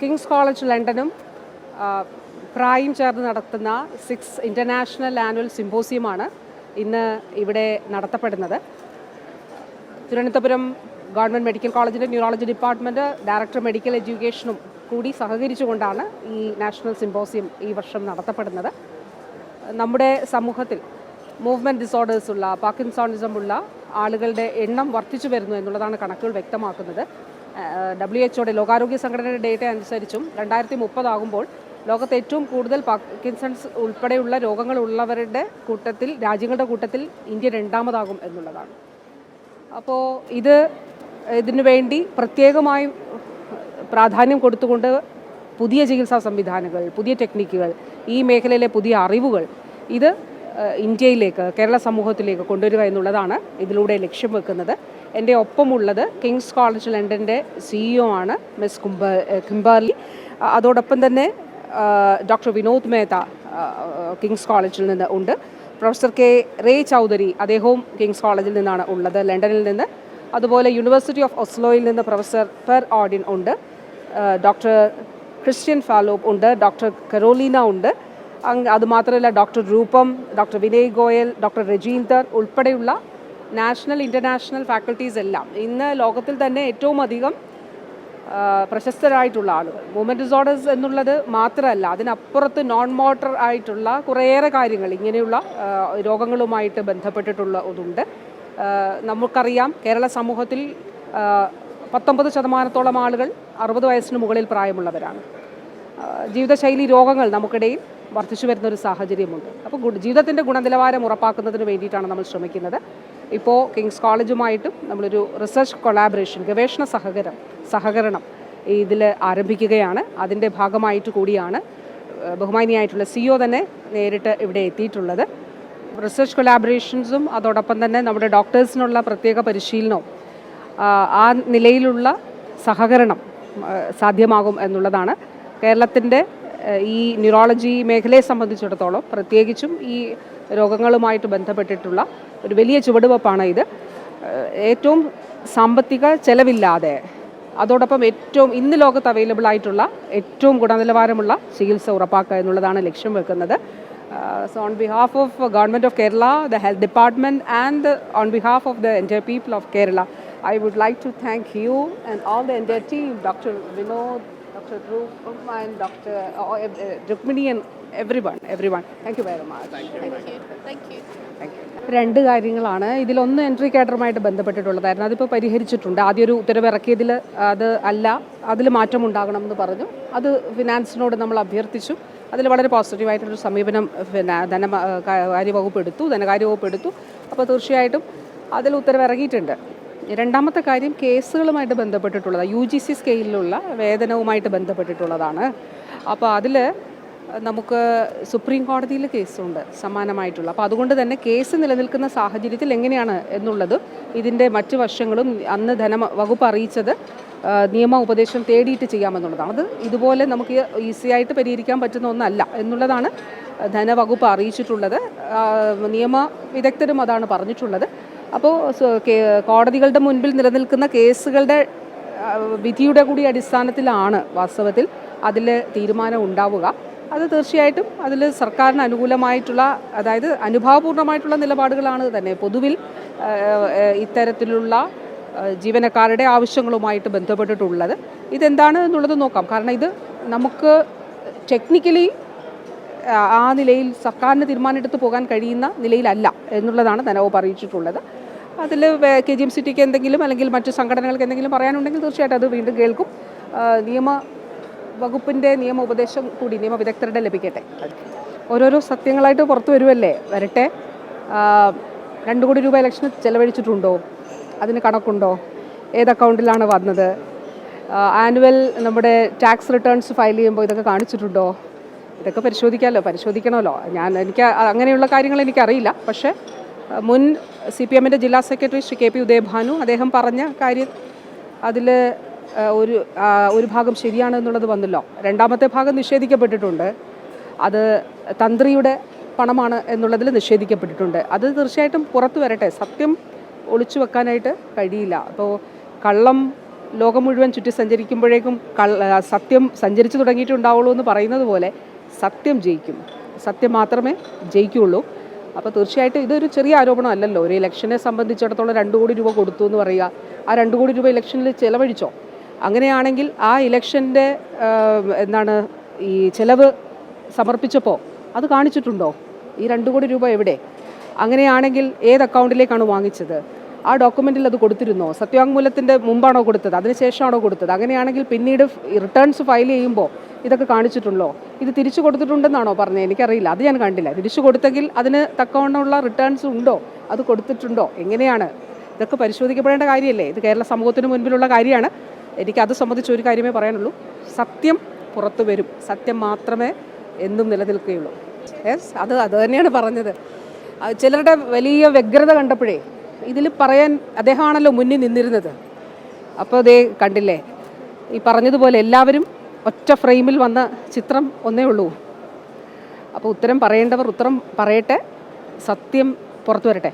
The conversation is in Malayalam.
കിങ്സ് കോളേജ് ലണ്ടനും പ്രായും ചേർന്ന് നടത്തുന്ന സിക്സ് ഇന്റർനാഷണൽ ആനുവൽ സിമ്പോസിയമാണ് ഇന്ന് ഇവിടെ നടത്തപ്പെടുന്നത്. തിരുവനന്തപുരം ഗവൺമെന്റ് മെഡിക്കൽ കോളേജിന്റെ ന്യൂറോളജി ഡിപ്പാർട്ട്മെന്റ് ഡയറക്ടർ മെഡിക്കൽ എഡ്യൂക്കേഷനും കൂടി സഹകരിച്ചുകൊണ്ടാണ് ഈ നാഷണൽ സിമ്പോസിയം ഈ വർഷം നടത്തപ്പെടുന്നത്. നമ്മുടെ സമൂഹത്തിൽ മൂവ്മെന്റ് ഡിസോർഡേഴ്സുള്ള പാക്കിൻസോണിസം ഉള്ള ആളുകളുടെ എണ്ണം വർദ്ധിച്ചു വരുന്നു എന്നുള്ളതാണ് കണക്കുകൾ വ്യക്തമാക്കുന്നത്. ഡബ്ല്യു എച്ച്ഒയുടെ ലോകാരോഗ്യ സംഘടനയുടെ ഡേറ്റ അനുസരിച്ചും രണ്ടായിരത്തി മുപ്പതാകുമ്പോൾ ലോകത്ത് ഏറ്റവും കൂടുതൽ പാർക്കിൻസൺസ് ഉൾപ്പെടെയുള്ള രോഗങ്ങളുള്ളവരുടെ കൂട്ടത്തിൽ രാജ്യങ്ങളുടെ കൂട്ടത്തിൽ ഇന്ത്യ രണ്ടാമതാകും എന്നുള്ളതാണ്. അപ്പോൾ ഇത് ഇതിനു വേണ്ടി പ്രത്യേകമായി പ്രാധാന്യം കൊടുത്തുകൊണ്ട് പുതിയ ചികിത്സാ സംവിധാനങ്ങൾ പുതിയ ടെക്നിക്കുകൾ ഈ മേഖലയിലെ പുതിയ അറിവുകൾ ഇത് ഇന്ത്യയിലേക്ക് കേരള സമൂഹത്തിലേക്ക് കൊണ്ടുവരിക എന്നുള്ളതാണ് ഇതിലൂടെ ലക്ഷ്യം വെക്കുന്നത്. എന്റെ ഒപ്പമുള്ളത് കിങ്സ് കോളേജ് ലണ്ടന്റെ സിഇഒ ആണ് മിസ് കുംബ കിംബാർലി. അതോടൊപ്പം തന്നെ ഡോക്ടർ വിനോദ് മേത്ത കിങ്സ് കോളേജിൽ നിന്ന് ഉണ്ട്. പ്രൊഫസർ കെ റേ ചൗധരി അദ്ദേഹവും കിങ്സ് കോളേജിൽ നിന്നാണ് ഉള്ളത് ലണ്ടനിൽ നിന്ന്. അതുപോലെ യൂണിവേഴ്സിറ്റി ഓഫ് ഒസ്ലോയിൽ നിന്ന് പ്രൊഫസർ പെർ ഓഡിൻ ഉണ്ട്. ഡോക്ടർ ക്രിസ്ത്യൻ ഫാലോപ്പ് ഉണ്ട് ഡോക്ടർ കരോലീന ഉണ്ട്. അതുമാത്രമല്ല doctor Roopam doctor Vinay Goyal doctor Rajinder ഉൾപ്പെടെയുള്ള നാഷണൽ ഇന്റർനാഷണൽ ഫാക്കൽറ്റീസ് എല്ലാം. ഇന്ന് ലോകത്തിൽ തന്നെ ഏറ്റവും അധികം പ്രശസ്തരായിട്ടുള്ള ആളുകൾ. മൂവ്മെന്റ് ഡിസോർഡേഴ്സ് എന്നുള്ളത് മാത്രമല്ല അതിനപ്പുറത്ത് നോൺ മോട്ടർ ആയിട്ടുള്ള കുറേയേറെ കാര്യങ്ങൾ ഇങ്ങനെയുള്ള രോഗങ്ങളുമായിട്ട് ബന്ധപ്പെട്ടിട്ടുള്ള ഇതുണ്ട് നമുക്കറിയാം കേരള സമൂഹത്തിൽ പത്തൊമ്പത് ശതമാനത്തോളം ആളുകൾ അറുപത് വയസ്സിന് മുകളിൽ പ്രായമുള്ളവരാണ്. ജീവിതശൈലി രോഗങ്ങൾ നമുക്കിടയിൽ വർദ്ധിച്ചു വരുന്ന ഒരു സാഹചര്യമുണ്ട് അപ്പോൾ ജീവിതത്തിന്റെ ഗുണനിലവാരം ഉറപ്പാക്കുന്നതിന് വേണ്ടിയിട്ടാണ് നമ്മൾ ശ്രമിക്കുന്നത്. ഇപ്പോൾ കിങ്സ് കോളേജുമായിട്ടും നമ്മളൊരു റിസർച്ച് കൊളാബറേഷൻ ഗവേഷണ സഹകരണം സഹകരണം ഇതിൽ ആരംഭിക്കുകയാണ്. അതിന്റെ ഭാഗമായിട്ട് കൂടിയാണ് ബഹുമാനിയായിട്ടുള്ള സിഇഒ തന്നെ നേരിട്ട് ഇവിടെ എത്തിയിട്ടുള്ളത്. റിസർച്ച് കൊലാബറേഷൻസും അതോടൊപ്പം തന്നെ നമ്മുടെ ഡോക്ടേഴ്സിനുള്ള പ്രത്യേക പരിശീലനവും ആ നിലയിലുള്ള സഹകരണം സാധ്യമാകും എന്നുള്ളതാണ്. കേരളത്തിന്റെ ഈ ന്യൂറോളജി മേഖലയെ സംബന്ധിച്ചിടത്തോളം പ്രത്യേകിച്ചും ഈ രോഗങ്ങളുമായിട്ട് ബന്ധപ്പെട്ടിട്ടുള്ള ഒരു വലിയ ചുവടുവെപ്പാണ് ഇത്. ഏറ്റവും സാമ്പത്തിക ചെലവില്ലാതെ അതോടൊപ്പം ഏറ്റവും ഇന്ന് ലോകത്ത് അവൈലബിൾ ആയിട്ടുള്ള ഏറ്റവും ഗുണനിലവാരമുള്ള ചികിത്സ ഉറപ്പാക്കുക എന്നുള്ളതാണ് ലക്ഷ്യം വെക്കുന്നത്. So on behalf of government of Kerala the health department and on behalf of the entire people of Kerala I would like to thank you and all the entire team doctor Vinod doctor Roopam and doctor Rukmini and everyone everyone thank you very much. രണ്ട് കാര്യങ്ങളാണ്. ഇതിലൊന്ന് എൻട്രി കാഡറുമായിട്ട് ബന്ധപ്പെട്ടിട്ടുള്ളതായിരുന്നു. അതിപ്പോൾ പരിഹരിച്ചിട്ടുണ്ട്. ആദ്യം ഒരു ഉത്തരവ് ഇറക്കിയതിൽ അത് അല്ല. അതിൽ മാറ്റം ഉണ്ടാകണം എന്ന് പറഞ്ഞു. അത് ഫിനാൻസിനോട് നമ്മൾ അഭ്യർത്ഥിച്ചു. അതിൽ വളരെ പോസിറ്റീവായിട്ടൊരു സമീപനം പിന്നെ ധന കാര്യവകുപ്പ് എടുത്തു ധനകാര്യ വകുപ്പ് എടുത്തു. അപ്പോൾ തീർച്ചയായിട്ടും അതിൽ ഉത്തരവ് ഇറങ്ങിയിട്ടുണ്ട് രണ്ടാമത്തെ കാര്യം കേസുകളുമായിട്ട് ബന്ധപ്പെട്ടിട്ടുള്ളതാണ് യു ജി സി സ്കെയിലിലുള്ള വേതനവുമായിട്ട് ബന്ധപ്പെട്ടിട്ടുള്ളതാണ്. അപ്പോൾ അതിൽ നമുക്ക് സുപ്രീം കോടതിയിൽ കേസുണ്ട് സമാനമായിട്ടുള്ള. അപ്പോൾ അതുകൊണ്ട് തന്നെ കേസ് നിലനിൽക്കുന്ന സാഹചര്യത്തിൽ എങ്ങനെയാണ് എന്നുള്ളത് ഇതിന്റെ മറ്റ് വശങ്ങളും അന്ന് ധന വകുപ്പ് അറിയിച്ചത് നിയമ ഉപദേശം തേടിയിട്ട് ചെയ്യാമെന്നുള്ളതാണ്. അത് ഇതുപോലെ നമുക്ക് ഈസി ആയിട്ട് പരിഹരിക്കാൻ പറ്റുന്ന ഒന്നല്ല എന്നുള്ളതാണ് ധനവകുപ്പ് അറിയിച്ചിട്ടുള്ളത്. നിയമ വിദഗ്ധരും അതാണ് പറഞ്ഞിട്ടുള്ളത്. അപ്പോൾ കോടതികളുടെ മുൻപിൽ നിലനിൽക്കുന്ന കേസുകളുടെ വിധിയുടെ കൂടി അടിസ്ഥാനത്തിലാണ് വാസ്തവത്തിൽ അതിൽ തീരുമാനം ഉണ്ടാവുക. അത് തീർച്ചയായിട്ടും അതിൽ സർക്കാരിന് അനുകൂലമായിട്ടുള്ള അതായത് അനുഭാവപൂർണമായിട്ടുള്ള നിലപാടുകളാണ് തന്നെ. പൊതുവിൽ ഇത്തരത്തിലുള്ള ജീവനക്കാരുടെ ആവശ്യങ്ങളുമായിട്ട് ബന്ധപ്പെട്ടിട്ടുള്ളത്. ഇതെന്താണ് എന്നുള്ളത് നോക്കാം. കാരണം ഇത് നമുക്ക് ടെക്നിക്കലി ആ നിലയിൽ സർക്കാരിന് തീരുമാനമെടുത്ത് പോകാൻ കഴിയുന്ന നിലയിലല്ല എന്നുള്ളതാണ് നനവ് അറിയിച്ചിട്ടുള്ളത്. അതിൽ കെ ജി എം സി ടിക്ക് എന്തെങ്കിലും അല്ലെങ്കിൽ മറ്റു സംഘടനകൾക്ക് എന്തെങ്കിലും പറയാനുണ്ടെങ്കിൽ തീർച്ചയായിട്ടും അത് വീണ്ടും കേൾക്കും. നിയമ വകുപ്പിന്റെ നിയമ ഉപദേശം കൂടി നിയമ വിദഗ്ധരുടെ ലഭിക്കട്ടെ. ഓരോരോ സത്യങ്ങളായിട്ട് പുറത്തു വരുമല്ലേ വരട്ടെ. രണ്ട് കോടി രൂപ ഇലക്ഷന് ചെലവഴിച്ചിട്ടുണ്ടോ? അതിന് കണക്കുണ്ടോ? ഏത് അക്കൗണ്ടിലാണ് വന്നത്? ആനുവൽ നമ്മുടെ ടാക്സ് റിട്ടേൺസ് ഫയൽ ചെയ്യുമ്പോൾ ഇതൊക്കെ കാണിച്ചിട്ടുണ്ടോ? ഇതൊക്കെ പരിശോധിക്കാമല്ലോ പരിശോധിക്കണമല്ലോ. ഞാൻ എനിക്ക് അങ്ങനെയുള്ള കാര്യങ്ങൾ എനിക്കറിയില്ല. പക്ഷേ മുൻ സി പി എമ്മിന്റെ ജില്ലാ secretary Shri K P Udayabhanu അദ്ദേഹം പറഞ്ഞ കാര്യം അതിൽ ഒരു ഒരു ഭാഗം ശരിയാണ് എന്നുള്ളത് വന്നല്ലോ. രണ്ടാമത്തെ ഭാഗം നിഷേധിക്കപ്പെട്ടിട്ടുണ്ട്. അത് തന്ത്രിയുടെ പണമാണ് എന്നുള്ളതിൽ നിഷേധിക്കപ്പെട്ടിട്ടുണ്ട്. അത് തീർച്ചയായിട്ടും പുറത്തു വരട്ടെ. സത്യം ഒളിച്ചു വെക്കാനായിട്ട് കഴിയില്ല. അപ്പോൾ കള്ളം ലോകം മുഴുവൻ ചുറ്റി സഞ്ചരിക്കുമ്പോഴേക്കും സത്യം സഞ്ചരിച്ചു തുടങ്ങിയിട്ടുണ്ടാവുള്ളൂ എന്ന് പറയുന്നത് പോലെ സത്യം ജയിക്കും. സത്യം മാത്രമേ ജയിക്കുകയുള്ളൂ. അപ്പോൾ തീർച്ചയായിട്ടും ഇതൊരു ചെറിയ ആരോപണം അല്ലല്ലോ. ഒരു ഇലക്ഷനെ സംബന്ധിച്ചിടത്തോളം രണ്ട് കോടി രൂപ കൊടുത്തു എന്ന് പറയുക. ആ രണ്ട് കോടി രൂപ ഇലക്ഷനിൽ ചിലവഴിച്ചോ? അങ്ങനെയാണെങ്കിൽ ആ ഇലക്ഷന്റെ എന്താണ് ഈ ചിലവ് സമർപ്പിച്ചപ്പോൾ അത് കാണിച്ചിട്ടുണ്ടോ? ഈ രണ്ട് കോടി രൂപ എവിടെ? അങ്ങനെയാണെങ്കിൽ ഏത് അക്കൗണ്ടിലേക്കാണ് വാങ്ങിച്ചത്? ആ ഡോക്യുമെന്റിൽ അത് കൊടുത്തിരുന്നോ? സത്യവാങ്മൂലത്തിന്റെ മുമ്പാണോ കൊടുത്തത്? അതിനുശേഷമാണോ കൊടുത്തത്? അങ്ങനെയാണെങ്കിൽ പിന്നീട് റിട്ടേൺസ് ഫയൽ ചെയ്യുമ്പോൾ ഇതൊക്കെ കാണിച്ചിട്ടുണ്ടോ? ഇത് തിരിച്ചു കൊടുത്തിട്ടുണ്ടെന്നാണോ പറഞ്ഞത്? എനിക്കറിയില്ല. അത് ഞാൻ കണ്ടില്ല. തിരിച്ചു കൊടുത്തെങ്കിൽ അതിന് തക്കവണ്ണമുള്ള റിട്ടേൺസ് ഉണ്ടോ? അത് കൊടുത്തിട്ടുണ്ടോ? എങ്ങനെയാണ്? ഇതൊക്കെ പരിശോധിക്കപ്പെടേണ്ട കാര്യമല്ലേ? ഇത് കേരള സമൂഹത്തിന് മുൻപിലുള്ള കാര്യമാണ്. എനിക്ക് അത് സംബന്ധിച്ച് ഒരു കാര്യമേ പറയാനുള്ളൂ. സത്യം പുറത്തു വരും. സത്യം മാത്രമേ എന്നും നിലനിൽക്കുകയുള്ളൂ. യെസ് അത് അത് തന്നെയാണ് പറഞ്ഞത്. ചിലരുടെ വലിയ വ്യഗ്രത കണ്ടപ്പോഴേ ഇതിൽ പറയാൻ അദ്ദേഹമാണല്ലോ മുന്നിൽ നിന്നിരുന്നത്. അപ്പോൾ അതേ കണ്ടില്ലേ? ഈ പറഞ്ഞതുപോലെ എല്ലാവരും ഒറ്റ ഫ്രെയിമിൽ വന്ന ചിത്രം ഒന്നേ ഉള്ളൂ. അപ്പോൾ ഉത്തരം പറയേണ്ടവർ ഉത്തരം പറയട്ടെ. സത്യം പുറത്തു വരട്ടെ.